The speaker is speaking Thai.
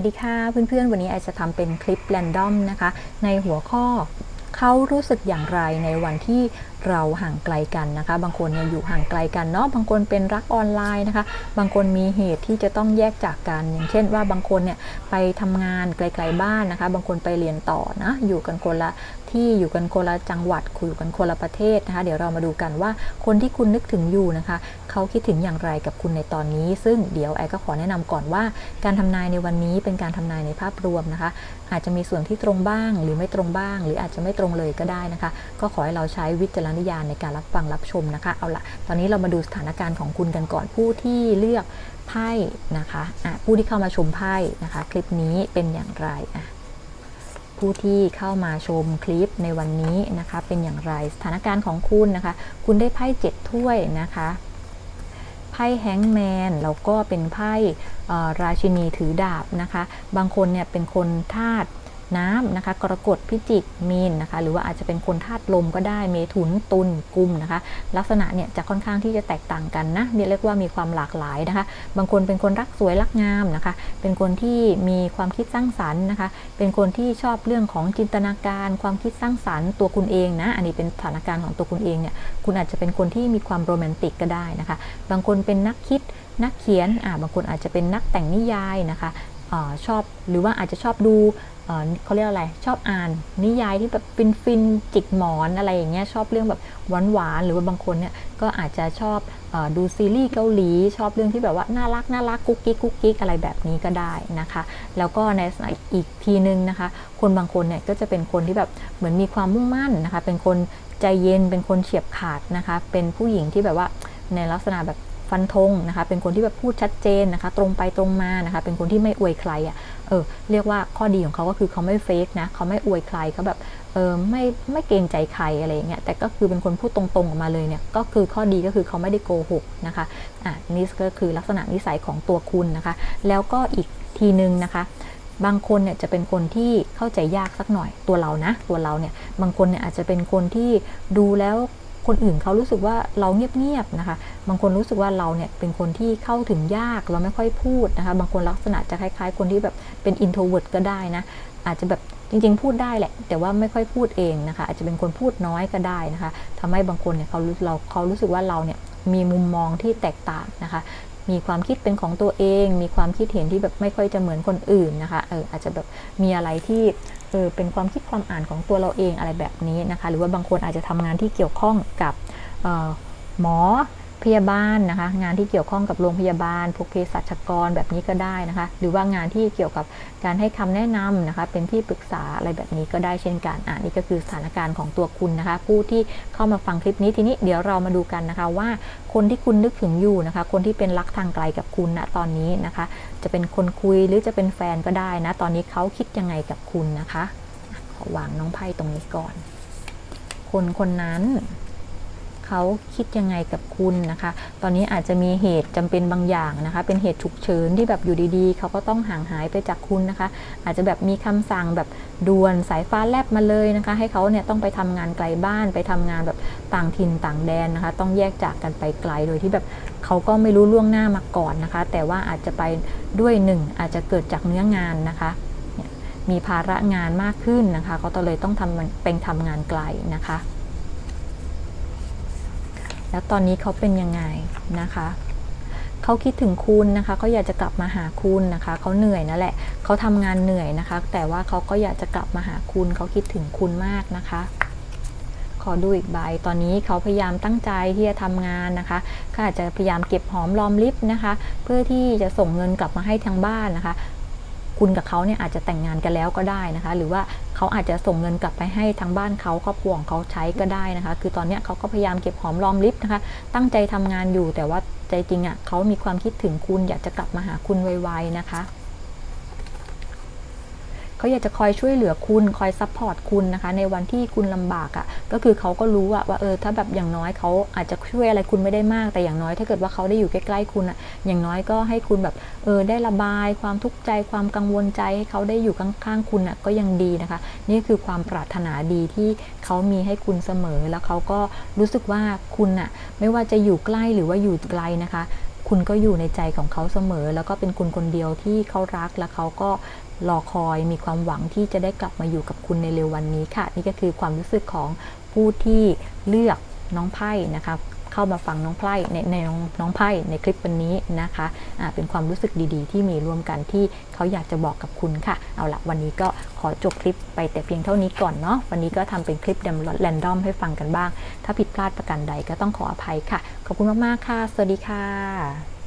วัสดีค่ะเพื่อนๆ วันนี้ไอจะทำเป็นคลิปแรนดอมนะคะ ในหัวข้อเขารู้สึกอย่างไรในวันที่เราห่างไกลกันนะคะ บางคนเนี่ยอยู่ห่างไกลกันเนาะบางคนเป็นรักออนไลน์นะคะ บางคนมีเหตุที่จะต้องแยกจากกัน อย่างเช่นว่าบางคนเนี่ยไปทำงานไกลๆบ้านนะคะ บางคนไปเรียนต่อนะอยู่กันคนละที่อยู่กันคนละจังหวัดคุยกันคนละประเทศนะคะเดี๋ยวเรามาดูกันว่าคนที่คุณนึกถึงอยู่นะคะเขาคิดถึงอย่างไรกับคุณในตอนนี้ ซึ่งเดี๋ยวไอก็ขอแนะนำก่อนว่า การทำนายในวันนี้เป็นการทำนายในภาพรวมนะคะ อาจจะมีส่วนที่ตรงบ้าง หรือไม่ตรงบ้าง หรืออาจจะไม่ตรงเลยก็ได้นะคะ ก็ขอให้เราใช้วิจารณญาณในการรับฟังรับชมนะคะเอาละตอนนี้เรามาดูสถานการณ์ของคุณกันก่อนผู้ที่เลือกไพ่นะคะะผู้ที่เข้ามาชมไพ่นะคะ คลิปนี้เป็นอย่างไรอะ ผู้ที่เข้ามาชมคลิปในวันนี้นะคะ เป็นอย่างไรสถานการณ์ของคุณนะคะ คุณได้ไพ่เจ็ดถ้วยนะคะไพ่แฮงแมนแล้วก็เป็นไพ่ราชินีถือดาบนะคะ บางคนเนี่ยเป็นคนธาตุ น้ำนะคะ กรกฎพิจิกมีนนะคะ หรือว่าอาจจะเป็นคนธาตุลมก็ได้เมถุนตุลกุมนะคะ ลักษณะเนี่ยจะค่อนข้างที่จะแตกต่างกันนะเรียกว่ามีความหลากหลายนะคะ บางคนเป็นคนรักสวยรักงามนะคะ เป็นคนที่มีความคิดสร้างสรรค์นะคะ เป็นคนที่ชอบเรื่องของจินตนาการ ความคิดสร้างสรรค์ตัวคุณเองนะ อันนี้เป็นสถานการณ์ของตัวคุณเองเนี่ยคุณอาจจะเป็นคนที่มีความโรแมนติกก็ได้นะคะ บางคนเป็นนักคิดนักเขียนอ่าบางคนอาจจะเป็นนักแต่งนิยายนะคะอชอบหรือว่าอาจจะชอบดู เขาเรียกอะไรชอบอ่าน นิยายที่แบบฟินฟินจิกหมอนอะไรอย่างเงี้ยชอบเรื่องแบบหวานหวานหรือว่าบางคนเนี่ยก็อาจจะชอบอดูซีรีส์เกาหลีชอบเรื่องที่แบบว่าน่ารักน่ารักกุ๊กกิ๊กกุ๊กกิ๊กอะไรแบบนี้ก็ได้นะคะ แล้วก็ในอีกทีนึงนะคะ คนบางคนเนี่ยก็จะเป็นคนที่แบบเหมือนมีความมุ่งมั่นนะคะ เป็นคนใจเย็นเป็นคนเฉียบขาดนะคะ เป็นผู้หญิงที่แบบว่าในลักษณะแบบ ฟันธงนะคะ เป็นคนที่แบบพูดชัดเจนนะคะ ตรงไปตรงมานะคะ เป็นคนที่ไม่อวยใครอะ่ะเออเรียกว่าข้อดีของเขาก็คือเขาไม่เฟกนะเขาไม่อวยใครเขาแบบเออไม่ไม่เกรงใจใครอะไรเงี้ยแต่ก็คือเป็นคนพูดตรงๆออกมาเลยเนี่ยก็คือข้อดีก็คือเขาไม่ได้โกหกนะคะอะนี่ก็คือลักษณะนิสัยของตัวคุณนะคะ แล้วก็อีกทีนึงนะคะบางคนเนี่ยจะเป็นคนที่เข้าใจยากสักหน่อยตัวเรานะ ตัวเราเนี่ยบางคนเนี่ยอาจจะเป็นคนที่ดูแล้ว คนอื่นเขารู้สึกว่าเราเงียบๆนะคะ บางคนรู้สึกว่าเราเนี่ยเป็นคนที่เข้าถึงยากเราไม่ค่อยพูดนะคะ บางคนลักษณะจะคล้ายๆ คนที่แบบเป็น introvert ก็ได้นะ อาจจะแบบจริงๆ พูดได้แหละ แต่ว่าไม่ค่อยพูดเองนะคะ อาจจะเป็นคนพูดน้อยก็ได้นะคะทำให้บางคนเนี่ยเขาเราเขารู้สึกว่าเราเนี่ยมีมุมมองที่แตกต่างนะคะมีความคิดเป็นของตัวเอง มีความคิดเห็นที่แบบไม่ค่อยจะเหมือนคนอื่นนะคะ เอออาจจะแบบมีอะไรที่ เออเป็นความคิดความอ่านของตัวเราเองอะไรแบบนี้นะคะ หรือว่าบางคนอาจจะทำงานที่เกี่ยวข้องกับหมอ พยาบาลนะคะ งานที่เกี่ยวข้องกับโรงพยาบาลพวกเภสัชกรแบบนี้ก็ได้นะคะ หรือว่างานที่เกี่ยวกับการให้คำแนะนำนะคะ เป็นที่ปรึกษาอะไรแบบนี้ก็ได้เช่นกันอ่านี่ก็คือสถานการณ์ของตัวคุณนะคะ ผู้ที่เข้ามาฟังคลิปนี้ทีนี้เดี๋ยวเรามาดูกันนะคะว่าคนที่คุณนึกถึงอยู่นะคะ คนที่เป็นรักทางไกลกับคุณณนะตอนนี้นะคะ จะเป็นคนคุยหรือจะเป็นแฟนก็ได้นะ ตอนนี้เขาคิดยังไงกับคุณนะคะขอวางน้องไพ่ตรงนี้ก่อน คนคนนั้น เขาคิดยังไงกับคุณนะคะ ตอนนี้อาจจะมีเหตุจำเป็นบางอย่างนะคะ เป็นเหตุฉุกเฉินที่แบบอยู่ดีๆ เขาก็ต้องห่างหายไปจากคุณนะคะ อาจจะแบบมีคำสั่งแบบด่วนสายฟ้าแลบมาเลยนะคะ ให้เขาเนี่ยต้องไปทำงานไกลบ้านไปทำงานแบบต่างถิ่นต่างแดนนะคะ ต้องแยกจากกันไปไกลโดยที่แบบเขาก็ไม่รู้ล่วงหน้ามาก่อนนะคะ แต่ว่าอาจจะไปด้วยหนึ่งอาจจะเกิดจากเนื้องานนะคะมีภาระงานมากขึ้นนะคะเขาก็เลยต้องทำเป็นทำงานไกลนะคะ แล้วตอนนี้เขาเป็นยังไงนะคะเขาคิดถึงคุณนะคะเขาอยากจะกลับมาหาคุณนะคะเขาเหนื่อยนั่นแหละเขาทำงานเหนื่อยนะคะ แต่ว่าเขาก็อยากจะกลับมาหาคุณเขาคิดถึงคุณมากนะคะ ขอดูอีกใบตอนนี้เขาพยายามตั้งใจที่จะทำงานนะคะเขาอาจจะพยายามเก็บหอมรอมริบนะคะ เพื่อที่จะส่งเงินกลับมาให้ทางบ้านนะคะ คุณกับเขาเนี่ยอาจจะแต่งงานกันแล้วก็ได้นะคะ หรือว่าเขาอาจจะส่งเงินกลับไปให้ทางบ้านเขาครอบครัวของเขาใช้ก็ได้นะคะ คือตอนนี้เขาก็พยายามเก็บหอมรอมริบนะคะ ตั้งใจทำงานอยู่แต่ว่าใจจริงอะ่ะเขามีความคิดถึงคุณอยากจะกลับมาหาคุณไวๆนะคะ เขาอยากจะคอยช่วยเหลือคุณคอยซัพพอร์ตคุณนะคะในวันที่คุณลำบากอะ่ะก็คือเขาก็รู้อะว่าเออถ้าแบบอย่างน้อยเขาอาจจะช่วยอะไรคุณไม่ได้มาก แต่อย่างน้อยถ้าเกิดว่าเขาได้อยู่ใกล้ๆคุณอะอย่างน้อยก็ให้คุณแบบเออได้ระบายความทุกข์ใจความกังวลใจให้เขาได้อยู่ข้างๆคุณอะก็ยังดีนะคะ นี่คือความปรารถนาดีที่เขามีให้คุณเสมอแล้วเขาก็รู้สึกว่าคุณอะไม่ว่าจะอยู่ใกล้หรือว่าอยู่ไกลนะคะ คุณก็อยู่ในใจของเขาเสมอ แล้วก็เป็นคุณคนเดียวที่เขารักและเขาก็รอคอยมีความหวังที่จะได้กลับมาอยู่กับคุณในเร็ววันนี้ค่ะ นี่ก็คือความรู้สึกของผู้ที่เลือกน้องไพ่นะคะ เข้ามาฟังน้องไพ่ในในน้องน้องไพ่ในคลิปวันนี้นะคะะเป็นความรู้สึกดีๆ ที่มีร่วมกันที่เขาอยากจะบอกกับคุณค่ะ เอาละวันนี้ก็ขอจบคลิปไปแต่เพียงเท่านี้ก่อนเนาะวันนี้ก็ทำเป็นคลิปแรนดอมให้ฟังกันบ้าง ถ้าผิดพลาดประการใดก็ต้องขออภัยค่ะ ขอบคุณมากๆค่ะ สวัสดีค่ะ